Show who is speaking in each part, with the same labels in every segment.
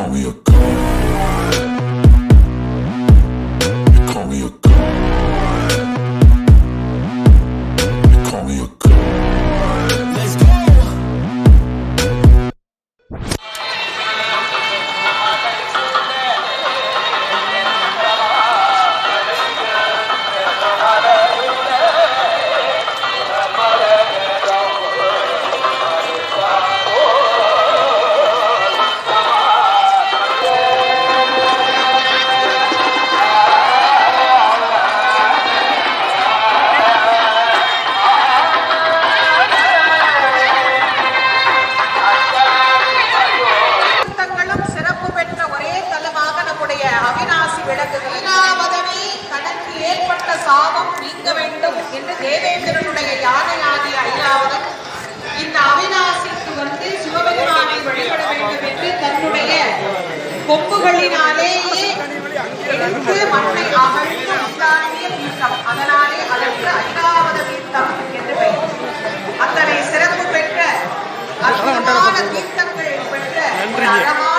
Speaker 1: call me a
Speaker 2: yeah.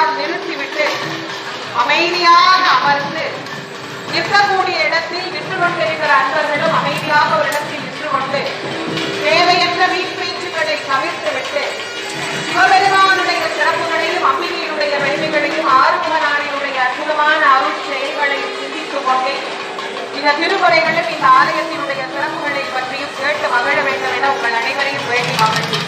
Speaker 2: எல்லாம் நிறுத்திவிட்டு அமைதியாக அமர்ந்து நிற்கக்கூடிய இடத்தில் நின்று கொண்டிருக்கிற அன்பர்களும் அமைதியாக ஒரு இடத்தில் நின்று கொண்டு தேவையற்ற வீட்பேச்சுகளை தவிர்த்துவிட்டு சிவபெருமானுடைய சிறப்புகளையும் அம்பிகையுடைய வலிமைகளையும் ஆறுமுகனாரியுடைய அற்புதமான அருள் செயல்களையும் சிந்தித்துக் கொண்டே இந்த திருமுறைகளும் இந்த ஆலயத்தினுடைய சிறப்புகளை பற்றியும் கேட்டு மகிழ வேண்டும் என உங்கள் அனைவரையும் வேண்டி மகிழ்ச்சி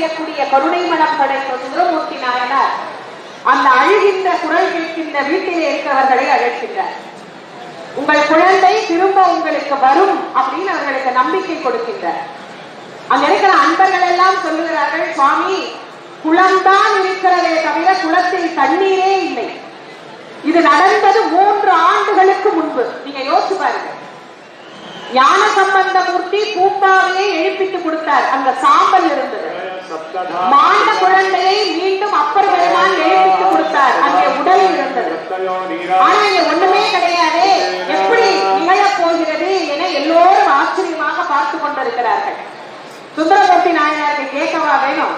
Speaker 2: செய்யக்கூடிய கருணை மனம் படைத்த சுந்தரமூர்த்தி நாயனார் அந்த அழுகின்ற குரல் கேட்கின்ற வீட்டிலே இருக்கிறவர்களை அழைக்கின்றார். உங்கள் குழந்தை திரும்ப உங்களுக்கு வரும் அப்படின்னு அவர்களுக்கு நம்பிக்கை கொடுக்கின்றார். அங்க இருக்கிற அன்பர்கள் எல்லாம் சொல்லுகிறார்கள் சுவாமி குளம்தான் இருக்கிறதே தவிர குளத்தில் தண்ணீரே இல்லை. இது நடந்தது மூன்று ஆண்டுகளுக்கு முன்பு. நீங்க யோசிச்சு பாருங்க. ஞான சம்பந்த மூர்த்தி பூம்பாவையே எழுப்பிட்டு கொடுத்தார். அந்த சாம்பல் இருந்தது. மாண்ட குழந்தையை மீண்டும் அப்பர் பெருமான் எழுப்பிட்டு கொடுத்தார். அங்கே உடல் இருந்தது. ஆனா இங்க ஒண்ணுமே கிடையாது. எப்படி நிகழப் போகிறது என எல்லோரும் ஆச்சரியமாக பார்த்து கொண்டிருக்கிறார்கள். சுந்தரமூர்த்தி நாயனாருக்கு கேட்கவா வேணும்?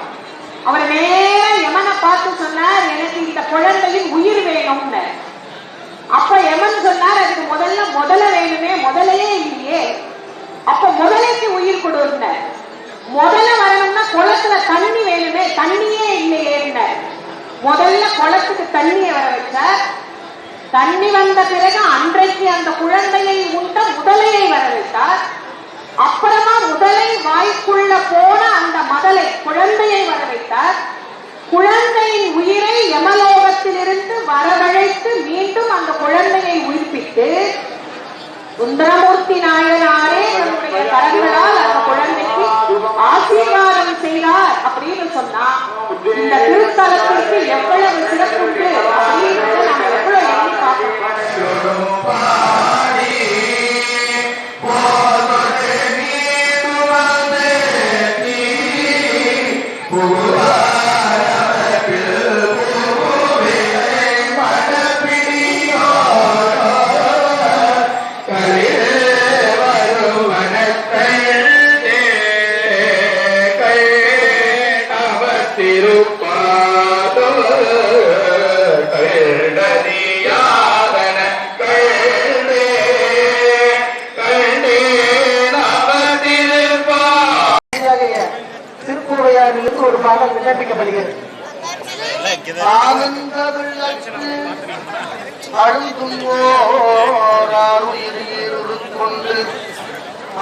Speaker 2: அவர் நேரா யமனை பார்த்து சொன்னார் எனக்கு இந்த குழந்தையின் உயிர் வேணும்னு. அப்ப யமன் சொன்னார் அதுக்கு முதல்ல முதல்ல வேணுமே முதலையே இல்லையே. அப்ப முதலைக்கு உயிர் கொடுங்க முதல்ல வரணும்னா குளத்துல தண்ணி வேணுமே தண்ணியே இல்லையே முதல்ல குளத்துக்கு தண்ணியை வர வச்சார் தண்ணி வந்த பிறகு அன்றைக்கு அந்த குழந்தையை உண்ட முதலையை வர வைத்தார் அப்புறமா முதலை வாய்க்குள்ள போன அந்த மதலை குழந்தையை வர வைத்தார் குழந்தையின் உயிரை யமலோகத்திலிருந்து வரவழைத்து மீண்டும் அந்த குழந்தையை உயிர்ப்பித்து சுந்தரமூர்த்தி நாயனாரே தன்னுடைய கரங்களால் அந்த குழந்தையை ஆசீர்வாதம் செய்தார் அப்படின்னு சொன்னா இந்த திருத்தலத்திற்கு எவ்வளவு சிறப்பு அப்படின்னு
Speaker 3: அழுந்துங்கோருயிர் கொண்டு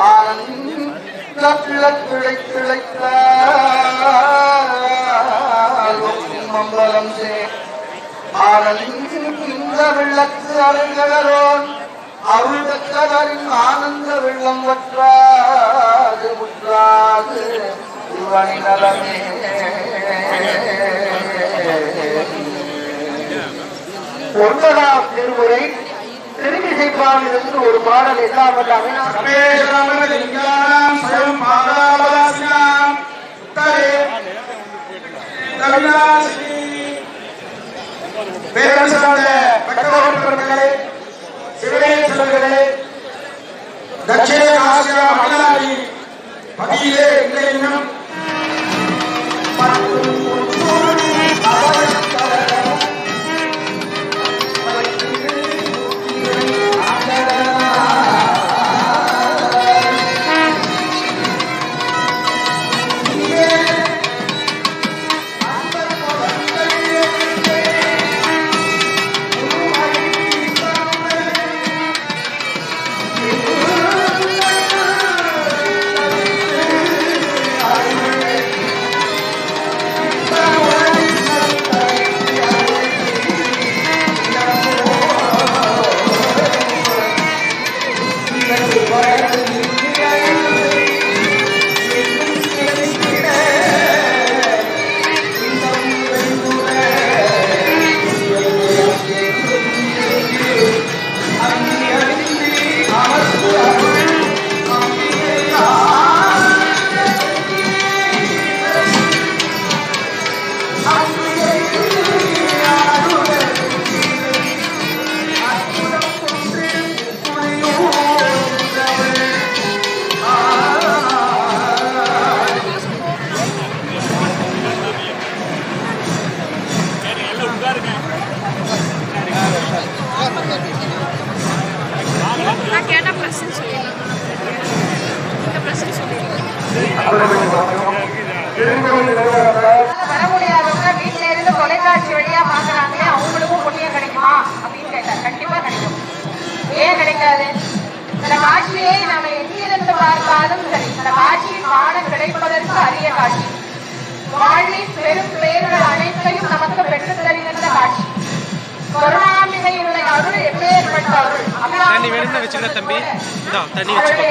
Speaker 3: ஆனந்த பிளக்கிழை கிளைத்த மம்பலம் சே ஆனந்த விளக்கு அருங்கலரோன் அருள் பெற்றவரின் ஆனந்த வெள்ளம் வற்றாது முற்றாது இவனி நலமே. ஒன்பதாம் திருமுறை திருமிசைப்பாவிலிருந்து ஒரு பாடல் எல்லாம் வல்லாமே
Speaker 2: வர முடியாதவங்க இருந்து தொலைக்காட்சி வழியா பாக்குறாங்களே அவங்களுக்கும் புண்ணியம் கிடைக்குமா அப்படின்னு கேட்டா கண்டிப்பா கிடைக்கும் ஏன் கிடைக்காது இந்த காட்சியை நாம எங்கிருந்து பார்த்தாலும் சரி இந்த காட்சியின் பாடம் கிடைப்பதற்கு அரிய காட்சி வாழ்வில் பெரும் பேர்கள் அனைத்தையும் நமக்கு பெற்று தருகின்ற காட்சி அருள் எப்பேற்பட்ட அருள்
Speaker 4: தண்ணி வேணும்னா வச்சுக்க தம்பி. தண்ணி வச்சுக்கோ.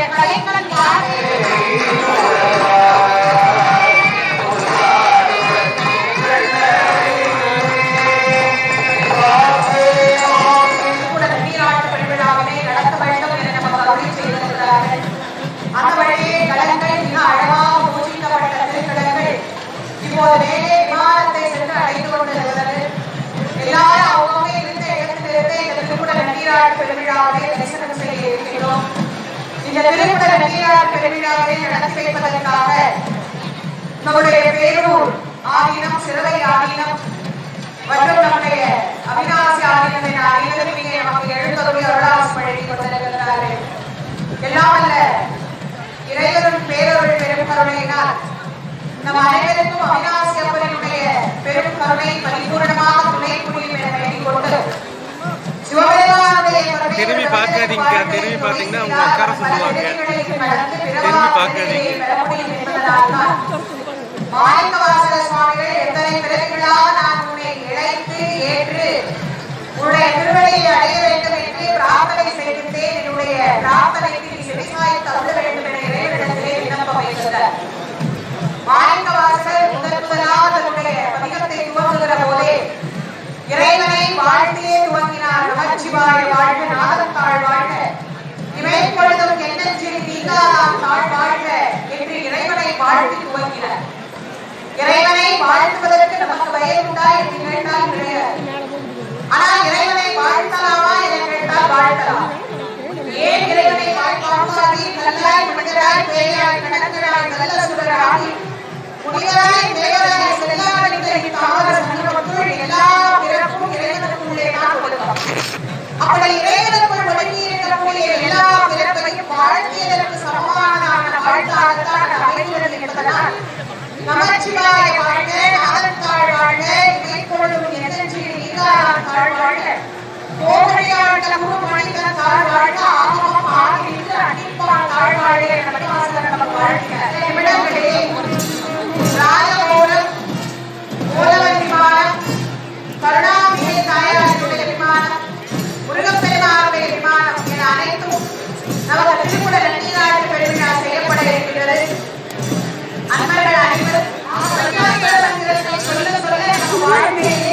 Speaker 2: இந்த திருக்குட நீராட்டு பெருவிழாவை நடத்தி நம்முடைய பேரூர் ஆதீனம் சிறுவை ஆதீனம் மற்றும் நம்முடைய அவிநாசி ஆதீனத்தின் அனைவரும் இங்கே நமக்கு எழுந்தருளி அருளாசி வழங்கி கொண்டிருக்கிறார்கள். எல்லாம் அல்ல இறைவரும் பேரருள் பெரும் கருணையினால் நம் அனைவருக்கும் அவிநாசி அப்பனுடைய பெரும் கருணை பரிபூர்ணமாக துணை புரியும் என வேண்டிக் கொண்டு சிவபெருமானுடைய கருணை
Speaker 4: திரும்பி பார்க்காதீங்க. திரும்பி பார்த்தீங்கன்னா அவங்க உட்கார சொல்லுவாங்க. திரும்பி பார்க்காதீங்க.
Speaker 2: ஏற்று உன்னுடைய திருவடியை அடைய வேண்டும் என்று பிரார்த்தனை செய்கின்றேன் என்னுடைய பிரார்த்தனைக்கு நீ செவிசாய் தந்த வேண்டும் என இறைவனிடத்திலே விண்ணப்பம் வைத்தனர் இறைவனை துவங்கினார். நமச்சிவாய வாழ்க நாதத்தாள் வாழ்க. இமை பொழுதும் எண்ணச்சிறு நீங்காதாம் தாழ் வாழ்க என்று இறைவனை வாழ்த்தி துவங்கினார். இறைவனை வாழ்த்துவதற்கு நமக்கு வயது உண்டா என்று கேட்டால் கிடையாது. ஆனால் இறைவனை வாழ்த்தலாமா என கேட்டால் வாழ்த்தலாம். ஏன் இறைவனை வாழ்த்தாமல் கல்லாய் மனிதராய் பேயாய் கடற்கராய் நல்ல சுடராய் புனிதராய் தேவராய் செல்லாய் இந்த தாமர சங்கமத்துள் எல்லா பிறப்பும் இறைவனுக்குள்ளே தான் கொடுக்கலாம் அப்படி இறைவனுக்குள் ஒடுங்கி இருக்கக்கூடிய எல்லா பிறப்பையும் வாழ்த்தியதற்கு சமமானதான வாழ்த்தாகத்தான் அமைகிறது என்பதனால் நமச்சிவாய வாழ்க வாழ்க தாழ் வாழ்க. மனிதன் தாழ் வாழ்க ஆகிட்டு அடிப்பான் தாழ் வாழ்க நமக்கு வாழ்கிறார் போலவர் விமானம்
Speaker 4: கருணாநிதி தாயாருடைய விமானம் முருகப்பெருமானுடைய விமானம் என அனைத்தும் நமது திருக்குடல் அங்கீகார
Speaker 5: பெருவிழா செய்யப்பட இருக்கின்றது அன்பர்கள் அனைவரும் சொல்ல சொல்ல நமக்கு வாழ்க்கையில்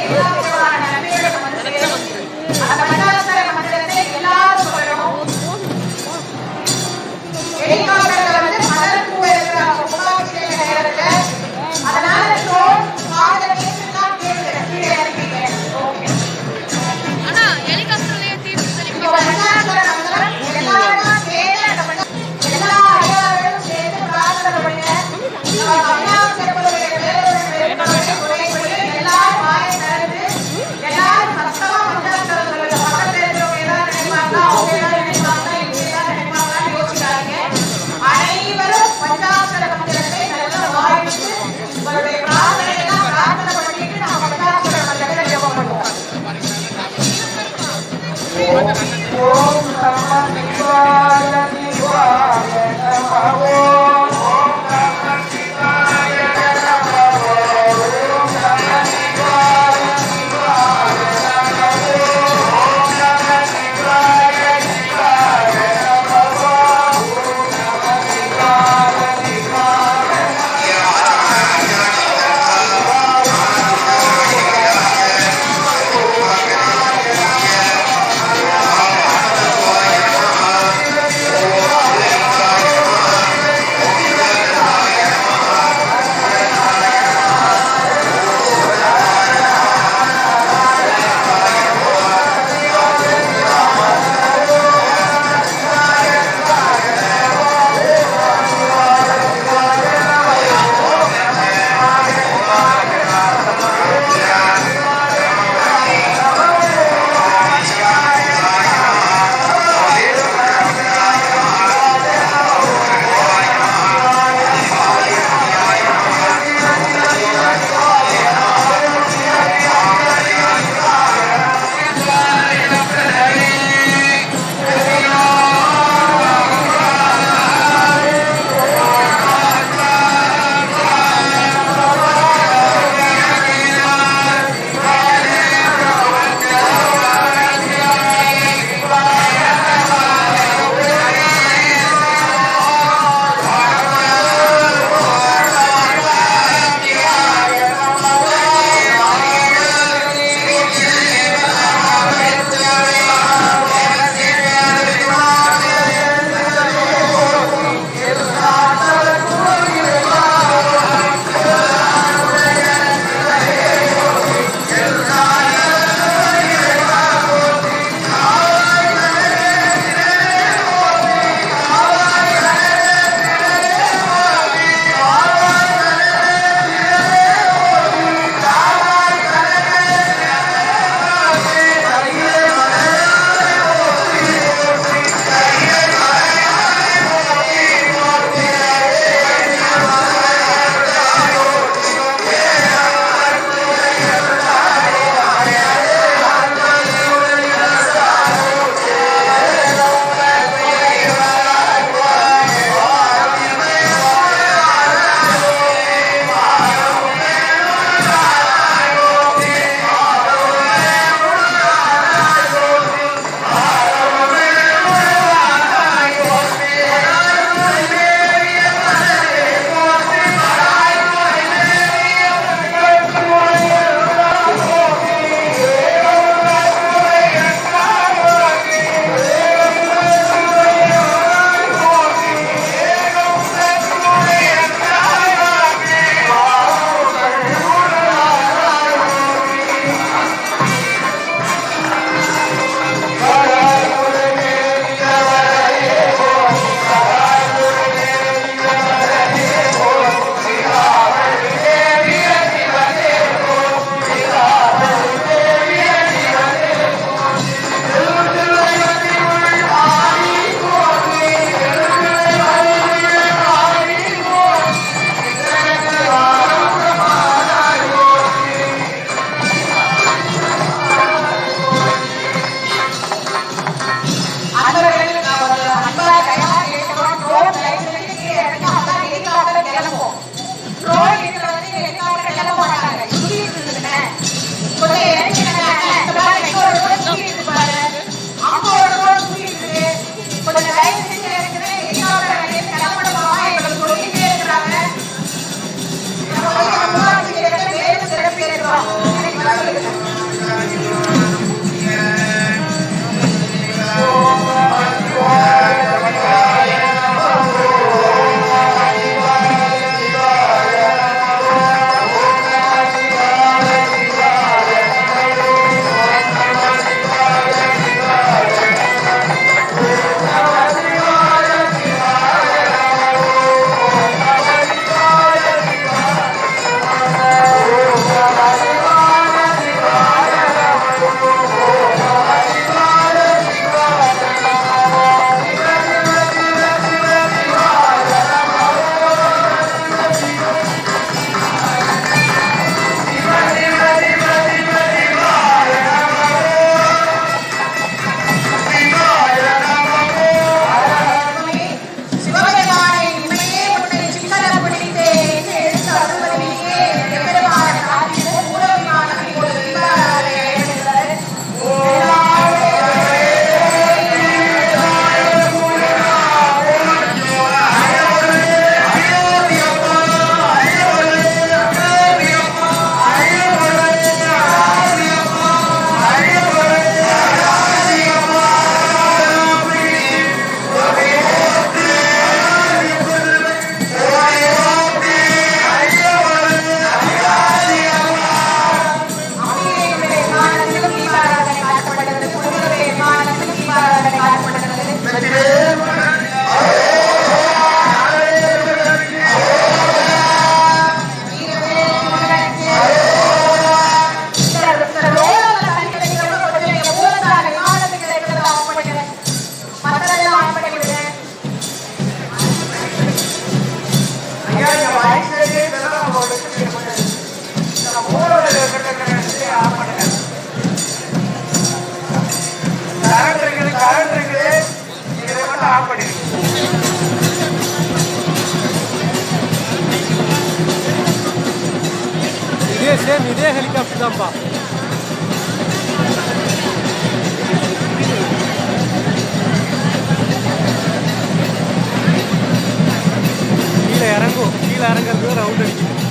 Speaker 5: இறங்கும் கீழே இறங்குறது ரவுண்ட் அடிக்கும்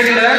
Speaker 5: ಕೇಳಿದ್ರೆ